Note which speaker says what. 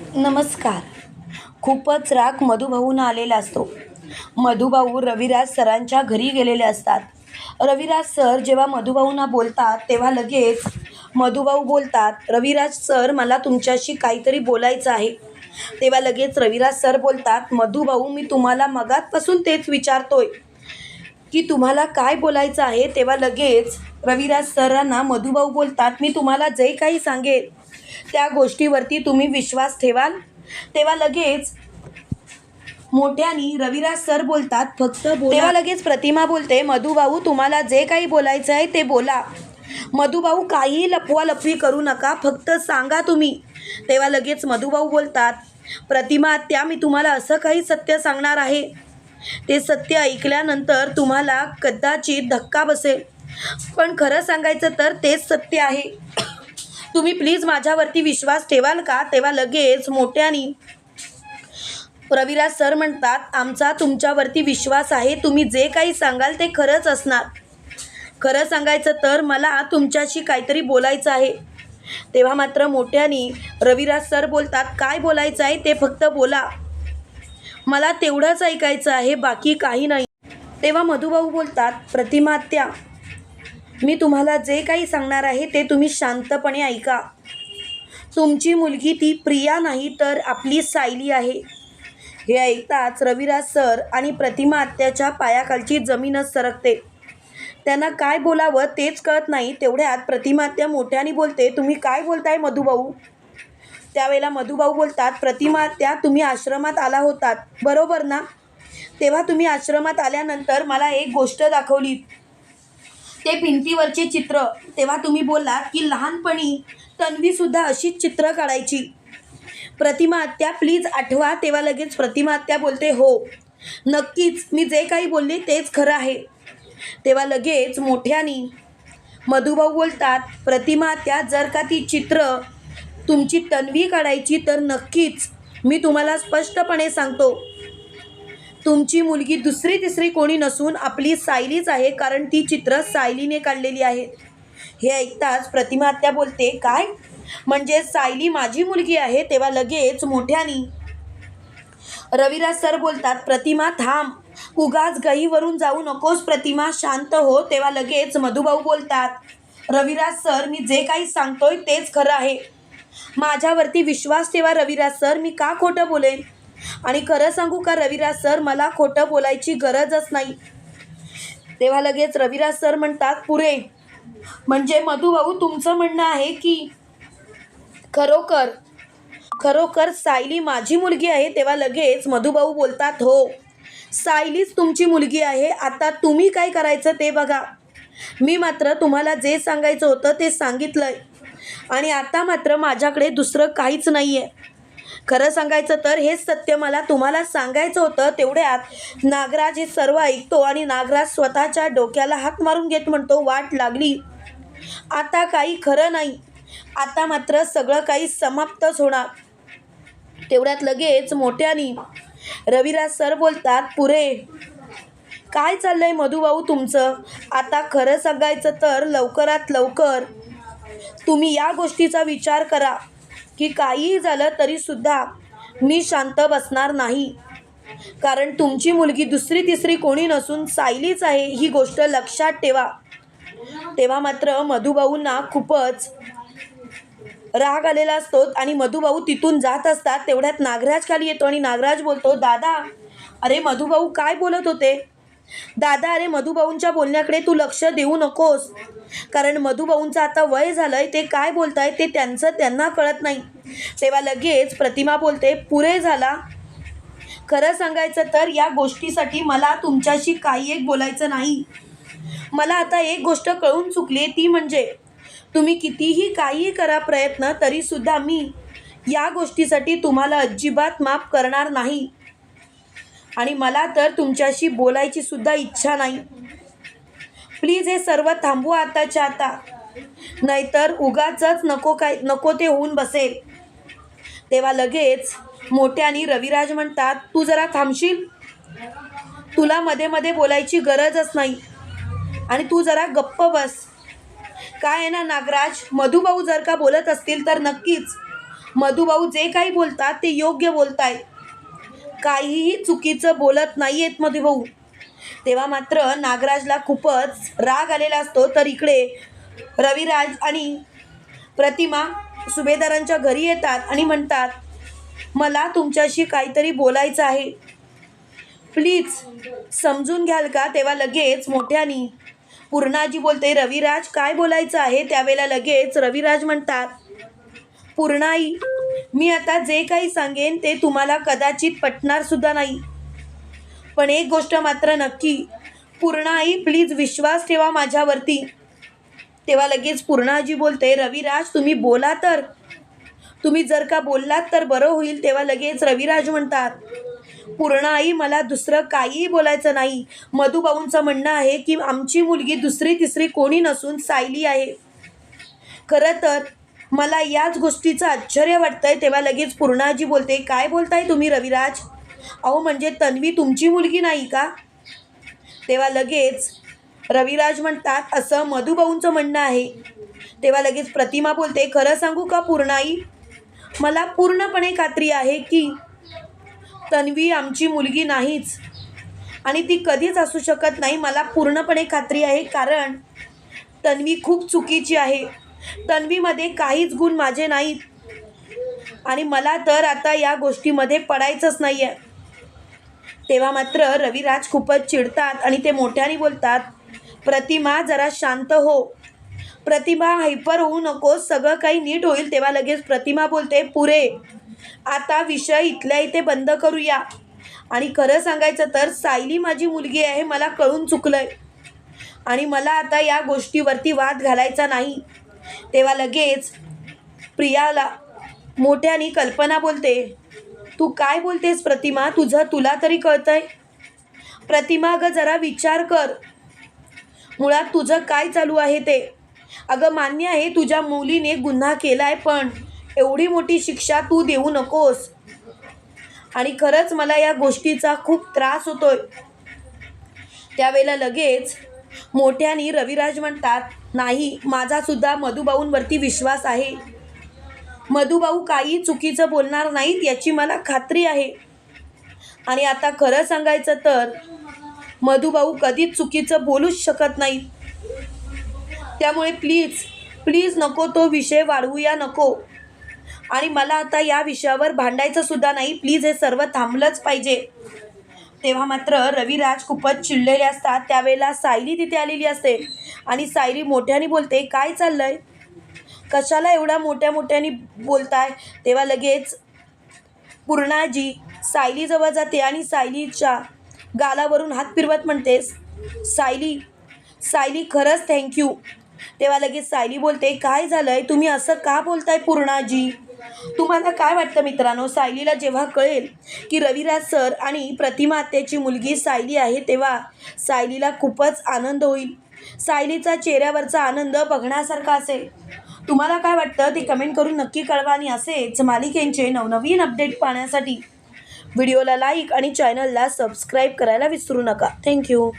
Speaker 1: नमस्कार. खूपच राग मधुभाऊंना आलेला असतो. मधुभाऊ रविराज सरांच्या घरी गेलेले असतात. रविराज सर जेव्हा मधुभाऊंना बोलतात तेव्हा लगेच मधुभाऊ बोलतात रविराज सर मला तुमच्याशी काहीतरी बोलायचं आहे. तेव्हा लगेच रविराज सर बोलतात मधुभाऊ मी तुम्हाला मगातपासून तेच विचारतोय की तुम्हाला काय बोलायचं आहे? तेव्हा लगेच रविराज सरांना मधुभाऊ बोलतात मी तुम्हाला जे काही सांगेल त्या गोष्टीवरती तुम्ही विश्वास ठेवाल? तेव्हा लगेच मोठ्यानी रविराज सर बोलतात फक्त बोला. तेव्हा लगेच प्रतिमा बोलते मधुभाऊ तुम्हाला जे काही बोलायचं आहे ते बोला. मधुभाऊ काही लपवा लपवी करू नका फक्त सांगा तुम्ही. तेव्हा लगेच मधुभाऊ बोलतात प्रतिमा आत्या मी तुम्हाला असं काही सत्य सांगणार आहे. ते सत्य ऐकल्यानंतर तुम्हाला कदाचित धक्का बसेल. पण खरं सांगायचं तर तेच सत्य आहे. तुम्ही प्लीज माझ्यावरती विश्वास ठेवाल का? तेव्हा लगेच मोठ्यानी रविराज सर म्हणतात आमचा तुमच्यावरती विश्वास आहे. तुम्ही जे काही सांगाल ते खरंच असणार. खरं सांगायचं तर मला तुमच्याशी काहीतरी बोलायचं आहे. तेव्हा मात्र मोठ्यानी रविराज सर बोलतात काय बोलायचं आहे ते फक्त बोला. मला तेवढंच ऐकायचं आहे बाकी काही नाही. तेव्हा मधुभाऊ बोलतात प्रतिमात्या मी तुम्हाला जे काही सांगणार आहे ते तुम्ही शांतपणे ऐका. तुमची मुलगी ती प्रिया नाही तर आपली सायली आहे. हे ऐकताच रविराज सर आणि प्रतिमा आत्याच्या पायाखालची जमीनच सरकते. त्यांना काय बोलावं तेच कळत नाही. तेवढ्यात प्रतिमा आत्या मोठ्याने बोलते तुम्ही काय बोलताय मधुभाऊ? त्यावेळेला मधुभाऊ बोलतात प्रतिमा आत्या तुम्ही आश्रमात आला होतात. बरोबर ना? तेव्हा तुम्ही आश्रमात आल्यानंतर मला एक गोष्ट दाखवली. ते भिंतीवरचे चित्र. तेव्हा तुम्ही बोललात की लहानपणी तन्वीसुद्धा अशीच चित्र काढायची. प्रतिमा आत्या प्लीज आठवा. तेव्हा लगेच प्रतिमा आत्या बोलते हो. नक्कीच. मी जे काही बोलले तेच खरं आहे. तेव्हा लगेच मोठ्यानी मधुभाऊ बोलतात प्रतिमा आत्या जर का ती चित्र तुमची तन्वी काढायची तर नक्कीच. मी तुम्हाला स्पष्टपणे सांगतो. तुमची मुलगी दुसरी तिसरी कोणी नसून आपली सायलीच आहे कारण ती चित्र सायलीने काढलेली आहेत हे ऐकताच प्रतिमा आत्या बोलते काय? म्हणजे सायली माझी मुलगी आहे तेव्हा लगेच मोठ्यानी. रविराज सर बोलतात प्रतिमा थांब. उगाच गहीवरून जाऊ नकोस प्रतिमा. शांत हो. तेव्हा लगेच मधुभाऊ बोलतात रविराज सर मी जे काही सांगतोय तेच खरं आहे. माझ्यावरती विश्वास ठेवा रविराज सर. मी का खोटं बोलेन? आणि खरं सांगू का रविराज सर मला खोटं बोलायची गरजच नाही. तेव्हा लगेच रविराज सर म्हणतात पुरे म्हणजे मधुभाऊ तुमचं म्हणणं आहे की खरोखर खरोखर सायली माझी मुलगी आहे? तेव्हा लगेच मधुभाऊ बोलतात हो सायलीच तुमची मुलगी आहे. आता तुम्ही काय करायचं ते बघा. मी मात्र तुम्हाला जे सांगायचं होतं ते सांगितलंय. आणि आता मात्र माझ्याकडे दुसरं काहीच नाही आहे खरं सांगायचं तर हेच सत्य मला तुम्हाला सांगायचं होतं तेवढ्यात नागराज हे सर्व ऐकतो आणि नागराज स्वतःच्या डोक्याला हात मारून घेत म्हणतो वाट लागली. आता काही खरं नाही. आता मात्र सगळं काही समाप्तच होणार. तेवढ्यात लगेच मोठ्यानी रविराज सर बोलतात पुरे काय चाललंय मधुभाऊ तुमचं? आता खरं सांगायचं तर लवकरात लवकर तुम्ही या गोष्टीचा विचार करा. की काहीही झालं तरीसुद्धा मी शांत बसणार नाही. कारण तुमची मुलगी दुसरी तिसरी कोणी नसून सायलीच आहे ही गोष्ट लक्षात ठेवा. तेव्हा मात्र मधुभाऊंना खूपच राग आलेला असतो आणि मधुभाऊ तिथून जात असतात तेवढ्यात नागराज खाली येतो आणि नागराज बोलतो दादा अरे मधुभाऊ काय बोलत होते? दादा अरे मधुभाऊंच्या बोलण्याकडे तू लक्ष देऊ नकोस. कारण मधुभाऊंचं आता वय झालंय ते काय बोलताय ते त्यांचं त्यांना कळत नाही. तेव्हा लगेच प्रतिमा बोलते पुरे झाला. खरं सांगायचं तर या गोष्टीसाठी मला तुमच्याशी काही एक बोलायचं नाही. मला आता एक गोष्ट कळून चुकली ती म्हणजे तुम्ही कितीही काहीही करा प्रयत्न तरीसुद्धा मी या गोष्टीसाठी तुम्हाला अजिबात माफ करणार नाही. आणि मला तर तुमच्याशी बोलायची सुद्धा इच्छा नाही. प्लीज हे सर्व थांबू आताच्या आता. नाहीतर उगाचच नको काय नको ते होऊन बसेल. तेव्हा लगेच मोठ्यानी रविराज म्हणतात तू जरा थांबशील? तुला मध्ये मध्ये बोलायची गरजच नाही. आणि तू जरा गप्प बस. काय आहे ना नागराज मधुभाऊ जर का बोलत असतील तर नक्कीच. मधुभाऊ जे काही बोलतात ते योग्य बोलताय. काहीही चुकीचं बोलत नाही आहेत मधुभाऊ. तेव्हा मात्र नागराजला खूपच राग आलेला असतो. तर इकडे रविराज आणि प्रतिमा सुभेदारांच्या घरी येतात आणि म्हणतात मला तुमच्याशी काहीतरी बोलायचं आहे. प्लीज समजून घ्याल का? तेव्हा लगेच मोठ्यानी पूर्णाजी बोलते रविराज काय बोलायचं आहे? त्यावेळेला लगेच रविराज म्हणतात पूर्णाई मी आता जे काही सांगेन ते तुम्हाला कदाचित पटणार सुद्धा नाही. पण एक गोष्ट मात्र नक्की पूर्णाई प्लीज विश्वास ठेवा माझ्यावरती. तेव्हा लगेच पूर्णाजी बोलते रविराज तुम्ही बोला तर. तुम्ही जर का बोललात तर बरं होईल तेव्हा लगेच रविराज म्हणतात. पूर्णाई मला दुसरं काहीही बोलायचं नाही. मधुबाऊंचं म्हणणं आहे की आमची मुलगी दुसरी तिसरी कोणी नसून सायली आहे. खरं तर मला याच गोष्टीचं आश्चर्य वाटतंय. तेव्हा लगेच पूर्णाजी बोलते काय बोलताय तुम्ही रविराज? अहो म्हणजे तन्वी तुमची मुलगी नाही का? तेव्हा लगेच रविराज म्हणतात असं मधुभाऊंचं म्हणणं आहे. तेव्हा लगेच प्रतिमा बोलते खरं सांगू का पूर्णाई? मला पूर्णपणे खात्री आहे की तन्वी आमची मुलगी नाहीच. आणि ती कधीच असू शकत नाही. मला पूर्णपणे खात्री आहे कारण तन्वी खूप चुकीची आहे. तन्वीमध्ये काहीच गुण माझे नाहीत. आणि मला तर आता या गोष्टीमध्ये पडायचंच नाही आहे तेव्हा मात्र रविराज खूपच चिडतात आणि ते मोठ्याने बोलतात प्रतिमा जरा शांत हो. प्रतिमा हायपर होऊ नको सगळं काही नीट होईल. तेव्हा लगेच प्रतिमा बोलते पुरे आता विषय इथल्या इथे बंद करूया. आणि खरं सांगायचं तर सायली माझी मुलगी आहे मला कळून चुकलं आहे आणि मला आता या गोष्टीवरती वाद घालायचा नाही. तेव्हा लगेच प्रियाला मोठ्याने कल्पना बोलते तू काय बोलतेस प्रतिमा? तुझं तुला तरी कळतंय? प्रतिमा अगं जरा विचार कर. मुळात तुझं काय चालू आहे ते? अगं मान्य आहे तुझ्या मुलीने गुन्हा केला आहे पण एवढी मोठी शिक्षा तू देऊ नकोस. आणि खरंच मला या गोष्टीचा खूप त्रास होतोय. त्यावेळेला लगेच मोठ्याने रविराज म्हणतात नाही माझा सुद्धा मधुभाऊंवरती विश्वास आहे. मधुभाऊ काही चुकीचं बोलणार नाहीत याची मला खात्री आहे. आणि आता खरं सांगायचं तर मधुभाऊ कधीच चुकीचं बोलूच शकत नाहीत. त्यामुळे प्लीज प्लीज नको तो विषय वाढवूया नको. आणि मला आता या विषयावर भांडायचं सुद्धा नाही. प्लीज हे सर्व थांबलंच पाहिजे. तेव्हा मात्र रविराज खूपच चिडलेले असतात. त्यावेळेला सायली तिथे आलेली असते. आणि सायली मोठ्याने बोलते काय चाललंय? कशाला एवढा मोठ्या मोठ्याने बोलताय? तेव्हा लगेच पूर्णाजी सायलीजवळ जाते आणि सायलीच्या गालावरून हात फिरवत म्हणते सायली सायली खरंच थँक्यू तेव्हा लगेच सायली बोलते काय झालंय? तुम्ही असं का बोलताय पूर्णाजी? तुम्हाला काय वाटतं मित्रांनो? सायलीला जेव्हा कळेल की रविराज सर आणि प्रतिमा मुलगी सायली आहे तेव्हा सायलीला खूपच आनंद होईल. सायलीचा चेहऱ्यावरचा आनंद बघण्यासारखा असेल. तुम्हाला काय वाटतं? ते कमेंट करून नक्की कळवा आणि असेच मालिकेंचे नवनवीन अपडेट पाहण्यासाठी व्हिडिओला लाईक आणि चॅनलला सबस्क्राईब करायला विसरू नका. थँक्यू